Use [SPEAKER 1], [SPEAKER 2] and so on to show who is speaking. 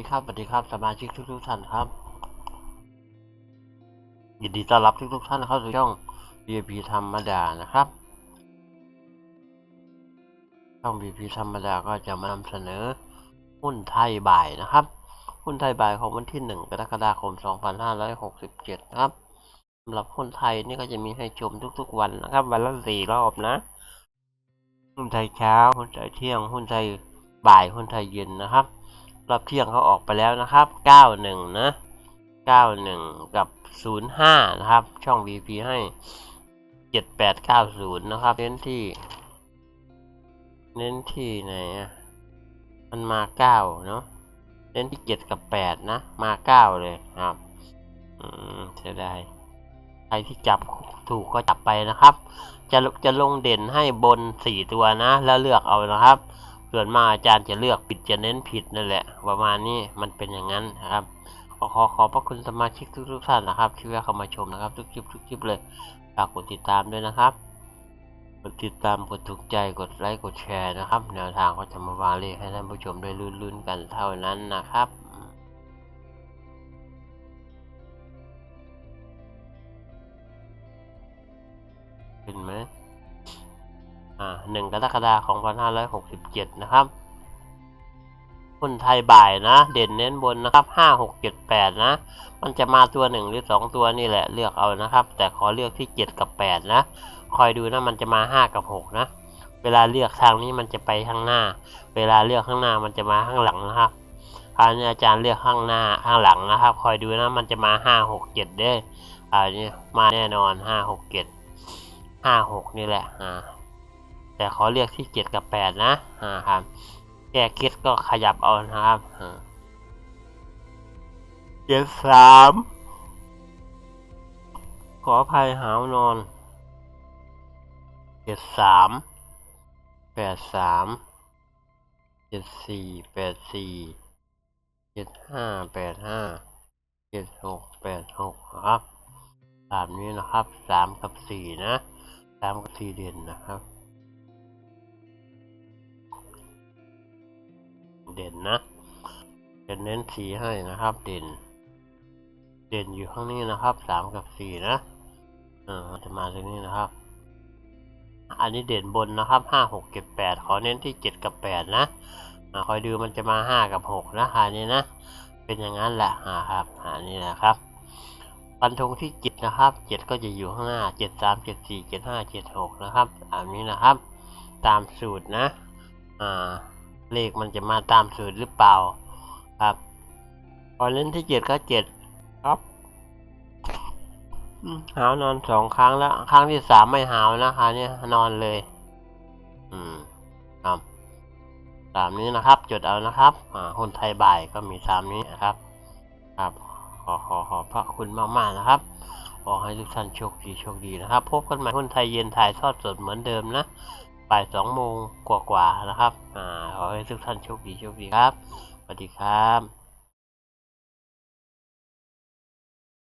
[SPEAKER 1] ดีครับสวัสดีครับสมาชิกทุกทุกๆท่านครับ ยินดีต้อนรับทุกทุกๆท่านเข้าสู่ช่อง VIP ธรรมดานะครับ ช่อง VIP ธรรมดาก็จะมานำเสนอหุ้นไทยบ่ายนะครับ หุ้นไทยบ่ายของวันที่ 1 กรกฎาคม 2567 นะครับสำหรับหุ้นไทยนี่ก็จะมีให้ชมทุกๆวันนะครับ วันละสี่รอบนะ หุ้นไทยเช้า หุ้นไทยเที่ยง หุ้นไทยบ่าย หุ้นไทยเย็นนะครับ รอบเที่ยงเขาออกไปแล้วนะครับ 91 นะ 91 กับ 05 นะครับ ช่อง VP ให้ 7890 นะครับ เน้นที่ เน้นที่ไหนอะมันมา 9 เนาะเน้นที่ 7 กับ 8 นะ มา 9 เลยครับ อืมเสียดายใครที่จับถูกก็จับไปนะครับ จะจะลงเด่นให้บน 4 ตัวนะ แล้วเลือกเอานะครับ ส่วนมาอาจารย์จะเลือกผิดจะเน้นผิดนั่นแหละ ประมาณนี้มันเป็นอย่างนั้นนะครับขอขอขอบพระคุณสมาชิกทุกทุกๆท่านนะครับ ที่แวะเข้ามาชมนะครับ ทุกคลิปทุกคลิปเลยฝากกดติดตามด้วยนะครับกดติดตามกดถูกใจกดไลค์กดแชร์นะครับ แนวทางก็จะมาวางเลขให้ท่านผู้ชมได้ลุ้นๆกันเท่านั้นนะครับ 1 กรกฎาคม 2567 นะครับคนไทยบ่ายนะ เด่นเน้นบนนะครับ 5 6 7 8 นะ มันจะมาตัว 1 หรือ 2 ตัวนี่แหละเลือกเอานะครับ แต่ขอเลือกที่ 7 กับ 8 นะ คอยดูนะมันจะมา 5 กับ 6 นะ เวลาเลือกทางนี้มันจะไปข้างหน้า เวลาเลือกข้างหน้ามันจะมาข้างหลังนะครับอันนี้อาจารย์เลือกข้างหน้าข้างหลังนะครับ คอยดูนะมันจะมา 5 6 7 เด้ออันนี้มาแน่นอน 5 6 7 5 6 นี่แหละอ่า แต่ขอเลือกที่เจ็ดกับแปดนะอ่าครับแก้คิดก็ขยับเอานะครับเจ็ดสามขออภัยหาวนอนเจ็ดสามแปดสามเจ็ดสี่แปดสี่เจ็ดห้าแปดห้าเจ็ดหกแปดหกครับสามนี้นะครับสามกับสี่นะสามกับสี่เด่นนะครับ เด่นนะจะเน้นสีให้นะครับ เด่น เด่นอยู่ข้างนี้นะครับสามกับสี่นะ เออจะมาตรงนี้นะครับ อันนี้เด่นบนนะครับห้าหกเจ็ดแปดขอเน้นที่เจ็ดกับแปดนะอ่าคอยดูมันจะมาห้ากับหกนะอันนี้นะ เป็นอย่างนั้นแหละอ่าครับอันนี้นะครับฟันธงที่เจ็ดนะครับเจ็ดก็จะอยู่ข้างหน้าเจ็ดสามเจ็ดสี่เจ็ดห้าเจ็ดหกนะครับอันนี้นะครับ ตามสูตรนะ อ่า เลขมันจะมาตามสูตรหรือเปล่าครับพอเล่นที่เจ็ดก็เจ็ดครับหาวนอนสองครั้งแล้ว ครั้งที่สามไม่หาวนะคะ เนี่ยนอนเลย อืมครับสามนี้นะครับ จดเอานะครับอ่าหุ้นไทยบ่ายก็มีสามนี้นะครับ ครับขอขอขอบพระคุณมากๆนะครับขอให้ทุกท่านโชคดีโชคดีนะครับ พบกันใหม่หุ้นไทยเย็นถ่ายทอดสดเหมือนเดิมนะ บ่ายสองโมงกว่าๆนะครับ อ่า ขอให้ทุกท่านโชคดีโชคดีครับ สวัสดีครับ